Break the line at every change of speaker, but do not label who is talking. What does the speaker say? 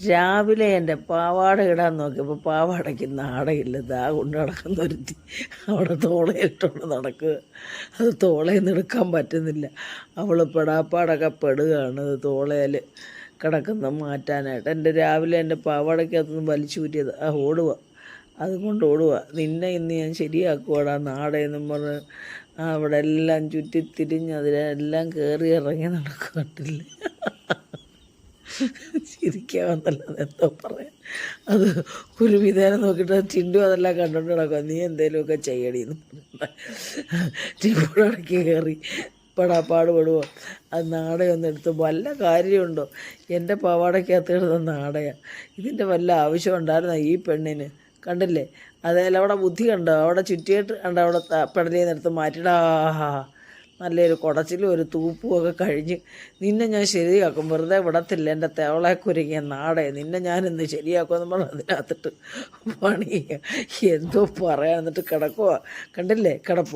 രാവിലെ എന്റെ പാവാട ഇടാൻ നോക്കിയപ്പോൾ പാവാടയ്ക്ക് നാടയില്ല ദാ കൊണ്ട് നടക്കുന്ന ഒരുത്തി. അവിടെ തോളയിട്ടോണ്ട് നടക്കുക. അത് തോളയിൽ നിന്ന് എടുക്കാൻ പറ്റുന്നില്ല. അവൾ പെടാപ്പാടൊക്കെ പെടുകയാണ്. അത് തോളയിൽ കിടക്കുന്ന മാറ്റാനായിട്ട്. എന്റെ രാവിലെ എന്റെ പാവാടയ്ക്കകത്തുനിന്ന് വലിച്ചു കൂറ്റിയത് ആ ഓടുക അതുകൊണ്ട് ഓടുക നിന്നെ ഇന്ന് ഞാൻ ശരിയാക്കുവാടാ. നാടയെന്നും പറഞ്ഞ് അവിടെ എല്ലാം ചുറ്റിത്തിരിഞ്ഞ് അതിലെല്ലാം കയറി ഇറങ്ങി നടക്കുന്നില്ലേ ചിരിക്കാമെന്നല്ലാതെ എന്തോ പറയാൻ. അത് ഒരു വിധേനം നോക്കിയിട്ട് ടിൻഡു അതെല്ലാം കണ്ടോണ്ട് നടക്കുക നീ എന്തേലുമൊക്കെ ചെയ്യണീന്ന് ടിൻഡുടക്കി കയറി പടാ പെടുവോ അത് എടുത്ത് വല്ല കാര്യമുണ്ടോ? എന്റെ പാവാടയ്ക്കകത്ത് കിടന്ന നാടയാ ഇതിന്റെ വല്ല ആവശ്യം ഉണ്ടായിരുന്നോ ഈ പെണ്ണിന്? കണ്ടില്ലേ? അതായത് അവിടെ ബുദ്ധി കണ്ടോ? അവിടെ ചുറ്റിയിട്ട് കണ്ടോ? അവിടെ പെടലിൽ എടുത്ത് മാറ്റിടാ നല്ലൊരു കുടച്ചിലും ഒരു തൂപ്പും ഒക്കെ കഴിഞ്ഞ് നിന്നെ ഞാൻ ശരിയാക്കും. വെറുതെ വിടത്തില്ല എന്റെ തേവളെ കുരുങ്ങിയ നാടേ. നിന്നെ ഞാനിന്ന് ശരിയാക്കുമെന്ന് പറഞ്ഞ് അതിനകത്തിട്ട് പണി എന്തോ പറയാൻ? എന്നിട്ട് കിടക്കുക കണ്ടില്ലേ? കിടപ്പ്.